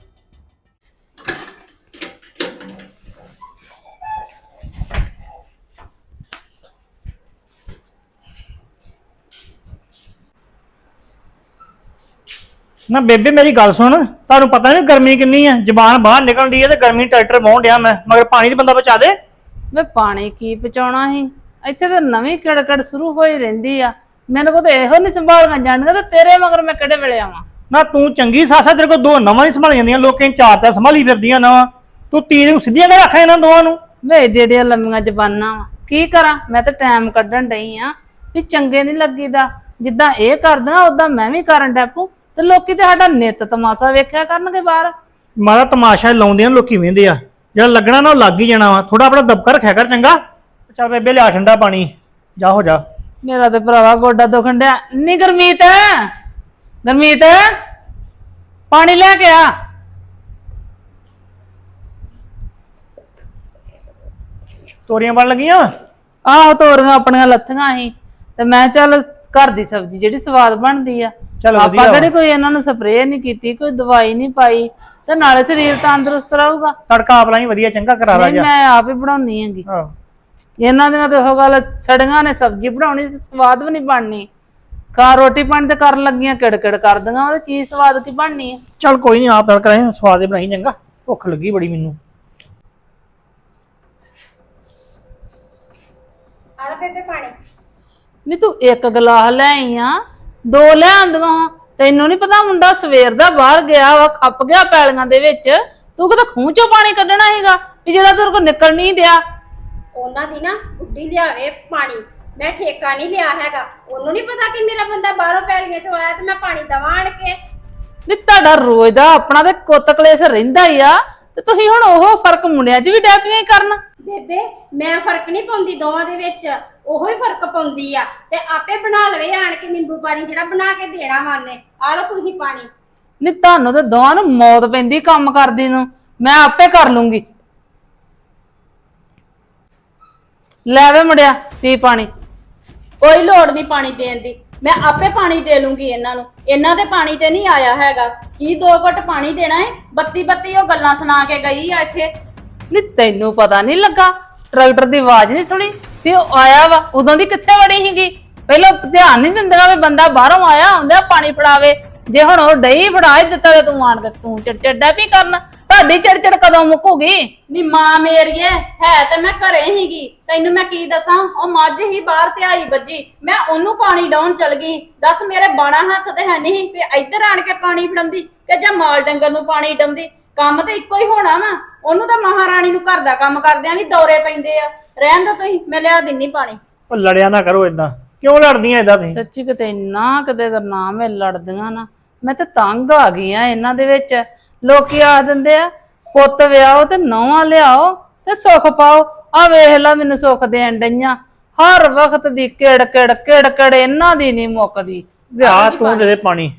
ਨਾ ਬੇਬੇ ਮੇਰੀ ਗੱਲ ਸੁਣ ਤੁਹਾਨੂੰ ਪਤਾ ਨਹੀਂ ਗਰਮੀ ਕਿੰਨੀ ਆ ਜ਼ਬਾਨ ਬਾਹਰ ਨਿਕਲਣ ਦੀ ਹੈ ਤੇ ਗਰਮੀ ਟਰੈਕਟਰ ਵਾਹੁਣ ਡਿਆ ਮੈਂ ਮਗਰ ਪਾਣੀ ਦੀ ਬੰਦਾ ਬਚਾ ਦੇ। ਵੇ ਪਾਣੀ ਕੀ ਪਚਾਉਣਾ ਸੀ? ਇੱਥੇ ਤਾਂ ਨਵੀਂ ਕੜਕੜ ਸ਼ੁਰੂ ਹੋਈ ਰਹਿੰਦੀ ਆ। ਮੈਨੂੰ ਕੋਲ ਇਹੋ ਨਹੀਂ ਸੰਭਾਲਣਾ ਜਾਣਗਾ ਤੇ ਤੇਰੇ ਮਗਰ ਮੈਂ ਕਿਹੜੇ ਵੇਲੇ ਆਵਾਂ? ਨਾ ਤੂੰ ਚੰਗੀ ਸਾਸਾ ਤੇਰੇ ਕੋਲ ਦੋ ਨਵਾਂ ਨਹੀਂ ਸੰਭਾਲ ਜਾਂਦੀਆਂ ਲੋਕਾਂ ਨੇ ਚਾਰ ਤਾਂ ਸੰਭਾਲੀ ਫਿਰਦੀਆਂ ਨਵਾਂ। ਤੂੰ ਤੀਰ ਨੂੰ ਸਿੱਧੀਆਂ ਕਰ ਰੱਖਿਆ ਇਹਨਾਂ ਦੋਵਾਂ ਨੂੰ। ਵੇ ਏਡੀਆਂ ਏਡੀਆਂ ਲੰਮੀਆਂ ਜ਼ਬਾਨਾਂ ਵਾ। ਕੀ ਕਰਾਂ? ਮੈਂ ਤਾਂ ਟਾਈਮ ਕੱਢਣ ਡਈ ਆ ਵੀ ਚੰਗੇ ਨਹੀਂ ਲੱਗੀਦਾ। ਜਿੱਦਾਂ ਇਹ ਕਰਦੀਆਂ ਉਦਾਂ ਮੈਂ ਵੀ ਕਰਨ ਡੈਪੂ ਤੇ ਲੋਕੀ ਤੇ ਸਾਡਾ ਨਿੱਤ ਤਮਾਸ਼ਾ ਵੇਖਿਆ ਕਰਨਗੇ ਬਾਹਰ। ਮਾਰਾ ਤਮਾਸ਼ਾ ਲਾਉਂਦੀਆਂ ਲੋਕੀ ਵੇਂਦੇ ਆ। ਜਿਹੜਾ ਲੱਗਣਾ ਨਾ ਉਹ ਲੱਗ ਹੀ ਜਾਣਾ ਵਾ। ਥੋੜਾ ਆਪਣਾ ਦਬਕਾ ਰੱਖਿਆ ਕਰ ਚੰਗਾ। ਚੱਲ ਬੇਬੇ ਲਿਆ ਠੰਡਾ ਪਾਣੀ। ਜਾ ਹੋ ਜਾ। ਮੇਰਾ ਤੇ ਭਰਾਵਾ ਗੋਡਾ ਦੁਖਣ ਡਿਆ। ਨੀ ਗਰਮੀਤ ਗਰਮੀਤ ਪਾਣੀ ਲੈ ਕੇ ਆ। ਤੋਰੀਆਂ ਬਣ ਲੱਗੀਆਂ? ਆਹੋ ਤੋਰੀਆਂ ਆਪਣੀਆਂ ਲੱਥੀਆਂ ਸੀ। ਤੇ ਮੈਂ ਚੱਲ ਘਰ ਦੀ ਸਬਜ਼ੀ ਜਿਹੜੀ ਸਵਾਦ ਬਣਦੀ ਆ। ਚੱਲ ਆਪਾਂ ਵਾ। ਕਿਹੜੀ ਕੋਈ ਇਹਨਾਂ ਨੂੰ ਸਪਰੇਅ ਨਹੀਂ ਕੀਤੀ ਕੋਈ ਦਵਾਈ ਨਹੀਂ ਪਾਈ ਤੇ ਨਾਲੇ ਸਰੀਰ ਤੰਦਰੁਸਤ ਰਹੂਗਾ। ਤੜਕਾ ਆਪਣਾ ਹੀ ਵਧੀਆ ਚੰਗਾ ਕਰਾ ਲਾ ਨਹੀਂ ਜਾ। ਮੈਂ ਆਪ ਹੀ ਬਣਾਉਣੀ ਹੈਗੀ। ਆਹੋ। ਇਹਨਾਂ ਦੀਆਂ ਤੇ ਉਹ ਗੱਲ ਸੜੀਆਂ ਨੇ ਸਬਜ਼ੀ ਬਣਾਉਣੀ ਤੇ ਸਵਾਦ ਵੀ ਨਹੀਂ ਬਣਨੀ। ਖਾ ਰੋਟੀ ਪਾਣੀ ਤੇ ਕਰਨ ਲੱਗੀਆਂ ਕਿੜਕਿੜ ਕਰਦੀਆਂ ਉਹਦੇ ਚੀਜ਼ ਸਵਾਦ ਕੀ ਬਣਨੀ ਹੈ ਚੱਲ ਕੋਈ ਨਹੀਂ ਆਪ ਤੜਕਾ ਲਾਈ ਸਵਾਦ ਹੀ ਬਣਾਈ ਚੰਗਾ। ਭੁੱਖ ਲੱਗੀ ਬੜੀ ਮੈਨੂੰ। ਆੜ ਬੇਬੇ ਪਾਣੀ। ਨਹੀਂ ਤੂੰ ਇੱਕ ਗਲਾਸ ਲੈ ਆਈ ਆ। ਦੋ ਲੈ ਆਂਦੀਆਂ ਤੈਨੂੰ ਨਹੀਂ ਪਤਾ ਮੁੰਡਾ ਸਵੇਰ ਦਾ ਬਾਹਰ ਗਿਆ ਵਾ ਖੱਪ ਗਿਆ ਪੈਲੀਆਂ ਦੇ ਵਿੱਚ। ਤੂੰ ਕਿਤੇ ਖੂਹ ਚੋਂ ਪਾਣੀ ਕੱਢਣਾ ਹੈਗਾ ਵੀ ਜਿਹੜਾ ਤੇਰੇ ਕੋਲ ਨਿਕਲ ਨਹੀਂ ਡਿਆ। ਉਹਨਾਂ ਦੀ ਨਾ ਬੁੱਢੀ ਲਿਆਵੇ ਪਾਣੀ। ਮੈਂ ਠੇਕਾ ਨਹੀਂ ਲਿਆ ਹੈਗਾ। ਉਹਨੂੰ ਨਹੀਂ ਪਤਾ ਕਿ ਮੇਰਾ ਬੰਦਾ ਬਾਹਰੋਂ ਪੈਲੀਆਂ ਚੋਂ ਆਇਆ ਤੇ ਮੈਂ ਪਾਣੀ ਦਵਾਂ ਆਣ ਕੇ? ਨਹੀਂ ਤੁਹਾਡਾ ਰੋਜ਼ ਦਾ ਆਪਣਾ ਤੇ ਕੁੱਤ ਕਲੇਸ਼ ਰਹਿੰਦਾ ਹੀ ਆ। ਤੇ ਤੁਸੀਂ ਹੁਣ ਉਹ ਫ਼ਰਕ ਮੁੰਡਿਆਂ 'ਚ ਵੀ ਡੈਪੀਆਂ ਹੀ ਕਰਨ। ਬੇਬੇ ਮੈਂ ਫ਼ਰਕ ਨਹੀਂ ਪਾਉਂਦੀ ਦੋਵਾਂ ਦੇ ਵਿੱਚ। ਉਹੋ ਹੀ ਫ਼ਰਕ ਪਾਉਂਦੀ ਆ। ਤੇ ਆਪੇ ਬਣਾ ਲਵੇ ਆਣ ਕੇ ਨਿੰਬੂ ਪਾਣੀ ਜਿਹੜਾ ਬਣਾ ਕੇ ਦੇਣਾ ਮਾਨੇ ਆ ਲਓ ਤੁਸੀਂ ਪਾਣੀ। ਨਹੀਂ ਤੁਹਾਨੂੰ ਤੇ ਦੋਵਾਂ ਨੂੰ ਮੌਤ ਪੈਂਦੀ ਕੰਮ ਕਰਦੀ ਨੂੰ। ਮੈਂ ਆਪੇ ਕਰ ਲੂੰਗੀ। ਲੈ ਵੇ ਮੁੰਡਿਆ ਪੀ ਪਾਣੀ। ਕੋਈ ਲੋੜ ਨਹੀਂ ਪਾਣੀ ਦੇਣ ਦੀ। ਮੈਂ ਆਪੇ ਪਾਣੀ ਦੇ ਲੂੰਗੀ ਇਹਨਾਂ ਨੂੰ। ਇਹਨਾਂ ਦੇ ਪਾਣੀ ਤੇ ਨਹੀਂ ਆਇਆ ਹੈਗਾ। ਕੀ ਦੋ ਘੁੱਟ ਪਾਣੀ ਦੇਣਾ ਹੈ ਬੱਤੀ ਬੱਤੀ ਉਹ ਗੱਲਾਂ ਸੁਣਾ ਕੇ ਗਈ ਆ ਇੱਥੇ। ਨਹੀਂ ਤੈਨੂੰ ਪਤਾ ਨਹੀਂ ਲੱਗਾ ਟਰੈਕਟਰ ਦੀ ਆਵਾਜ਼ ਨਹੀਂ ਸੁਣੀ ਤੇ ਉਹ ਆਇਆ ਵਾ, ਉਦੋਂ ਦੀ ਕਿੱਥੇ ਵੜੀ ਸੀਗੀ? ਪਹਿਲਾਂ ਧਿਆਨ ਨਹੀਂ ਦਿੰਦਾ ਵੀ ਬੰਦਾ ਬਾਹਰੋਂ ਆਇਆ ਹੁੰਦਾ, ਪਾਣੀ ਫੜਾਵੇ। ਜੇ ਹੁਣ ਉਹ ਡਈ ਫੜਾ ਹੀ ਦਿੱਤਾ ਤੇ ਤੂੰ ਆਣ ਕੇ, ਤੂੰ ਚਿੜਚਿੜਾ ਵੀ ਕਰਨ। ਤੁਹਾਡੀ ਚਿੜਚਿੜ ਕਦੋਂ ਮੁੱਕੂਗੀ? ਨੀ ਮਾਂ ਮੇਰੀਏ, ਹੈ ਤੇ ਮੈਂ ਘਰੇ ਹੀਗੀ ਤੈਨੂੰ ਮੈਂ ਕੀ ਦੱਸਾਂ? ਉਹ ਮੱਝ ਹੀ ਬਾਹਰ ਤੇ ਆਈ ਬੱਜੀ ਮੈਂ ਉਹਨੂੰ ਪਾਣੀ ਡਾਉਣ ਚਲ ਗਈ। ਦੱਸ ਮੇਰੇ ਬਾਣਾ ਹੱਥ ਤੇ ਹੈ ਨਹੀਂ ਵੀ ਇੱਧਰ ਆਣ ਕੇ ਪਾਣੀ ਫੜਾਉਂਦੀ ਕਿ ਜਾਂ ਮਾਲ ਡੰਗਰ ਨੂੰ ਪਾਣੀ ਡਾਉਂਦੀ? ਕੰਮ ਤੇ ਇੱਕੋ ਹੀ ਹੋਣਾ ਵਾ। ਉਹਨੂੰ ਤਾਂ ਮਹਾਰਾਣੀ ਨੂੰ ਘਰ ਦਾ ਕੰਮ ਕਰਦਿਆਂ ਨਹੀਂ ਦੌਰੇ ਪੈਂਦੇ ਆ। ਰਹਿਣ ਦੋ ਤੁਸੀਂ ਮੈਂ ਲਿਆ ਦਿੰਨੀ ਪਾਣੀ। ਉਹ ਲੜਿਆ ਨਾ ਕਰੋ ਇਦਾਂ ਕਿਉਂ ਲੜਦੀਆਂ ਇਦਾਂ ਤੁਸੀਂ? ਸੱਚੀ ਕਿਤੇ ਇੰਨਾ ਕਿਤੇ ਨਾਮ ਇਹ ਲੜਦੀਆਂ ਨਾ ਮੈਂ ਤੇ ਤੰਗ ਆ ਗਈ ਆ ਇਹਨਾਂ ਦੇ ਵਿੱਚ। ਲੋਕੀ ਆ ਦਿੰਦੇ ਆ ਪੁੱਤ ਵਿਆਹੋ ਤੇ ਨੌਵਾਂ ਲਿਆਓ ਤੇ ਸੁੱਖ ਪਾਓ। ਆ ਵੇਖ ਲੈ ਮੈਨੂੰ ਸੁੱਖ ਦੇਣ ਡਈਆਂ। ਹਰ ਵਕਤ ਦੀ ਕਿੜ ਕਿੜ ਕਿੜ ਕਿੜ ਇਹਨਾਂ ਦੀ ਨਹੀਂ ਮੁੱਕਦੀ। ਲਿਆ ਤੂੰ ਦੇ ਦੇ ਪਾਣੀ।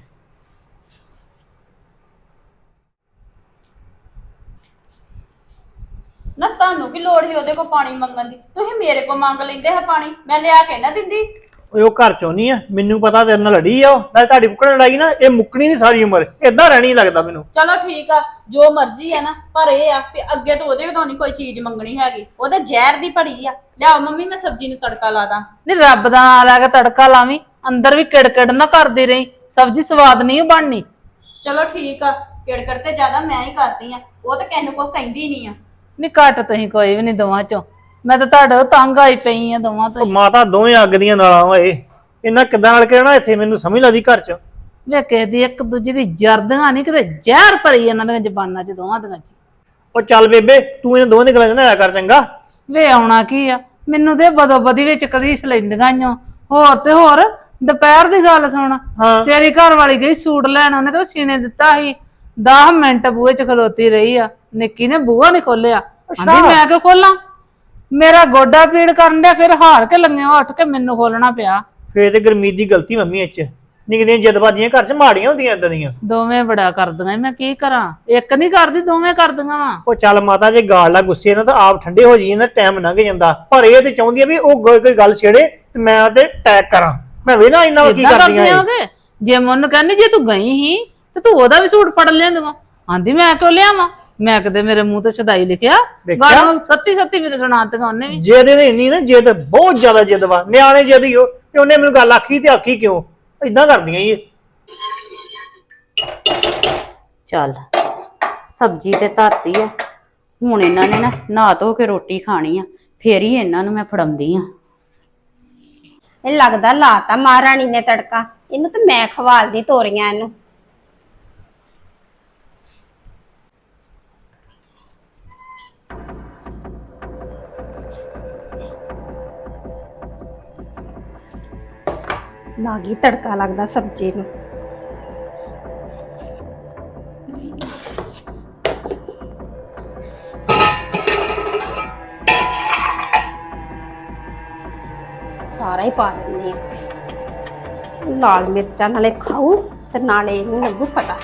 ਨਾ ਤੁਹਾਨੂੰ ਕੀ ਲੋੜ ਸੀ ਉਹਦੇ ਕੋਲ ਪਾਣੀ ਮੰਗਣ ਦੀ? ਤੁਸੀਂ ਮੇਰੇ ਕੋਲ ਮੰਗ ਲੈਂਦੇ ਹੈ ਪਾਣੀ। ਮੈਂ ਲਿਆ ਕੇ ਨਾ ਦਿੰਦੀ। ਓਏ ਉਹ ਘਰ ਚੋਂ ਨਹੀਂ ਆ। ਮੈਨੂੰ ਪਤਾ ਤੇਰੇ ਨਾਲ ਲੜੀ ਆ ਉਹ। ਨਾਲ ਤੁਹਾਡੀ ਕੁੱਕੜ ਲੜਾਈ ਨਾ ਇਹ ਮੁੱਕਣੀ ਨਹੀਂ ਸਾਰੀ ਉਮਰ। ਇਦਾਂ ਰਹਿਣੀ ਲੱਗਦਾ ਮੈਨੂੰ। ਚਲੋ ਠੀਕ ਆ ਜੋ ਮਰਜ਼ੀ ਆ ਨਾ। ਪਰ ਇਹ ਆ ਕਿ ਅੱਗੇ ਤੋਂ ਉਹਦੇ ਕੋਲੋਂ ਨਹੀਂ ਕੋਈ ਚੀਜ਼ ਮੰਗਣੀ ਹੈਗੀ। ਉਹਦੇ ਜ਼ਹਿਰ ਦੀ ਪੜੀ ਆ। ਲਿਆਓ ਮੰਮੀ ਮੈਂ ਸਬਜ਼ੀ ਨੂੰ ਤੜਕਾ ਲਾ ਦਾਂ। ਨਹੀਂ ਰੱਬ ਦਾ ਨਾਂ ਲੈ ਕੇ ਤੜਕਾ ਲਾਵੀਂ। ਅੰਦਰ ਵੀ ਕਿੜ ਕਿੜ ਨਾ ਕਰਦੀ ਰਹੀ। ਸਬਜ਼ੀ ਸਵਾਦ ਨਹੀਂ ਬਣਨੀ। ਚਲੋ ਠੀਕ ਆ ਕਿੜਕੜ ਤੇ ਜ਼ਿਆਦਾ ਮੈਂ ਹੀ ਕਰਦੀ ਆ। ਉਹ ਤਾਂ ਕਿਸੇ ਨੂੰ ਕੋਈ ਕਹਿੰਦੀ ਨਹੀਂ ਆ। ਨਹੀਂ ਘੱਟ ਤੁਸੀਂ ਕੋਈ ਵੀ ਨਹੀਂ ਦੋਵਾਂ ਚੋਂ। ਮੈਂ ਤਾਂ ਤੁਹਾਡੇ ਤੰਗ ਆਈ ਪਈ ਆ ਦੋਵਾਂ ਤੋਂ ਮਾਤਾ ਦੋਵੇਂ ਅੱਗ ਦੀਆਂ ਨਾਲਾਂ ਓਏ ਇਹਨਾਂ ਕਿੱਦਾਂ ਨਾਲ ਕਹਿਣਾ ਇੱਥੇ ਮੈਨੂੰ ਸਮਝ ਲੱਗਦੀ ਘਰ ਚ? ਵੇ ਕਿਸੇ ਦੀ ਇੱਕ ਦੂਜੇ ਦੀ ਜਰਦੀਆਂ ਨਹੀਂ ਕਿਤੇ ਜ਼ਹਿਰ ਭਰੀ ਇਹਨਾਂ ਦੀਆਂ ਜ਼ਬਾਨਾਂ 'ਚ ਦੋਵਾਂ ਦੀਆਂ 'ਚ। ਉਹ ਚੱਲ ਬੇਬੇ ਤੂੰ ਇਹਨਾਂ ਦੋਵਾਂ ਦੀ ਗੱਲਾਂ ਚ ਨਾ ਆਇਆ ਕਰ ਚੰਗਾ। ਵੇ ਆਉਣਾ ਕੀ ਆ? ਮੈਨੂੰ ਤੇ ਬਦੋ ਬਦੀ ਵਿੱਚ ਕਲੀਸ ਲੈਂਦੀਆਂ ਈ ਓ। ਹੋਰ ਤੇ ਹੋਰ ਦੁਪਹਿਰ ਦੀ ਗੱਲ ਸੁਣ। ਹਾਂ। ਤੇਰੀ ਘਰ ਵਾਲੀ ਗਈ ਸੂਟ ਲੈਣ ਉਹਨੇ ਤਾਂ ਸੀਨੇ ਦਿੱਤਾ ਸੀ। 10 ਮਿੰਟ ਬੂਹੇ 'ਚ ਖਲੋਤੀ ਰਹੀ ਆ ਨਿੱਕੀ ਨੇ ਬੂਹਾ ਨਹੀਂ ਖੋਲਿਆ ਆਂਦੀ ਮੈਂ ਕਿਉਂ ਖੋਲਾਂ? ਮੇਰਾ ਗੋਡਾ ਪੀੜ ਕਰਨ ਡਿਆ ਫਿਰ ਹਾਰ ਕੇ ਲੰਗੇ ਉੱਠ ਕੇ ਮੈਨੂੰ ਖੋਲਣਾ ਪਿਆ। ਫੇਰ ਤੇ ਗਰਮੀਤ ਦੀ ਗਲਤੀ ਮੰਮੀ ਇੱਚ ਨਿਕਦੀਆਂ ਜਦਬਾਜ਼ੀਆਂ ਘਰ ਚ ਮਾੜੀਆਂ ਹੁੰਦੀਆਂ ਇਦਾਂ ਦੀਆਂ। ਦੋਵੇਂ ਬੜਾ ਕਰਦੀਆਂ ਮੈਂ ਕੀ ਕਰਾਂ? ਇੱਕ ਨਹੀਂ ਕਰਦੀ ਦੋਵੇਂ ਕਰਦੀਆਂ ਵਾ। ਉਹ ਚੱਲ ਮਾਤਾ ਜੇ ਗਾਲ ਲਾ ਗੁੱਸੇ ਨਾਲ ਤਾਂ ਆਪ ਠੰਡੇ ਹੋ ਜਾਈਏ ਨਾ ਟਾਈਮ ਲੰਘ ਜਾਂਦਾ। ਪਰ ਇਹ ਤੇ ਚਾਹੁੰਦੀ ਆ ਵੀ ਉਹ ਕੋਈ ਕੋਈ ਗੱਲ ਛੇੜੇ ਤੇ ਮੈਂ ਉਹਦੇ ਟੈਗ ਕਰਾਂ। ਮੈਂ ਵੇ ਨਾ ਇੰਨਾ ਕੀ ਕਰਦੀਆਂ ਇਹ। ਜੇ ਮੈਨੂੰ ਕਹਿੰਦੀ ਜੇ ਤੂੰ ਗਈ ਹੀ ਤੇ ਤੂੰ ਉਹਦਾ ਵੀ ਸੂਟ ਫੜ ਲਿਆਂਦੂਗਾ। ਆਂਦੀ ਮੈਂ ਕਿਉਂ ਲਿਆਵਾਂ? ਮੈਂ ਕਦੇ ਮੇਰੇ ਮੂੰਹ ਤੇ ਛਦਾਈ ਲਿਖਿਆ। ਵੇਖਿਆ? ਗਾਲਾਂ ਸੱਤੀ ਸੱਤੀ ਮੇਰੇ ਸੁਣਾਤੀਆਂ ਉਹਨੇ ਵੀ। ਜਿੱਦ ਇਹਦੇ ਇੰਨੀ ਨਾ ਜਿੱਦ ਬਹੁਤ ਜ਼ਿਆਦਾ ਜਿੱਦ ਵਾ। ਨਿਆਣੇ ਜਿੱਦ ਹੀ ਹੋ। ਤੇ ਉਹਨੇ ਮੈਨੂੰ ਗੱਲ ਆਖੀ ਤੇ ਆਖੀ ਕਿਉਂ? ਇਦਾਂ ਕਰਦੀਆਂ ਇਹ। ਚੱਲ ਸਬਜ਼ੀ ਤੇ ਧਰਤੀ ਆ। ਹੁਣ ਇਹਨਾਂ ਨੇ ਨਾ ਨਹਾ ਧੋ ਕੇ ਰੋਟੀ ਖਾਣੀ ਆ। ਫੇਰ ਹੀ ਇਹਨਾਂ ਨੂੰ ਮੈਂ ਫੜਾਉਂਦੀ ਆ। ਇਹ ਲੱਗਦਾ ਲਾਤਾ ਮਹਾਰਾਣੀ ਨੇ ਤੜਕਾ। ਇਹਨੂੰ ਤਾਂ ਮੈਂ ਖਵਾਲਦੀ ਤੋਰੀਆਂ ਇਹਨੂੰ। ਲਾਗੀ ਤੜਕਾ ਲੱਗਦਾ ਸਬਜ਼ੀ ਨੂੰ। ਸਾਰਾ ਹੀ ਪਾ ਦਿੰਦੀ ਆ ਲਾਲ ਮਿਰਚਾਂ ਨਾਲੇ ਖਾਊ ਤੇ ਨਾਲੇ ਇਹਨੂੰ ਲੱਗੂ ਪਤਾ।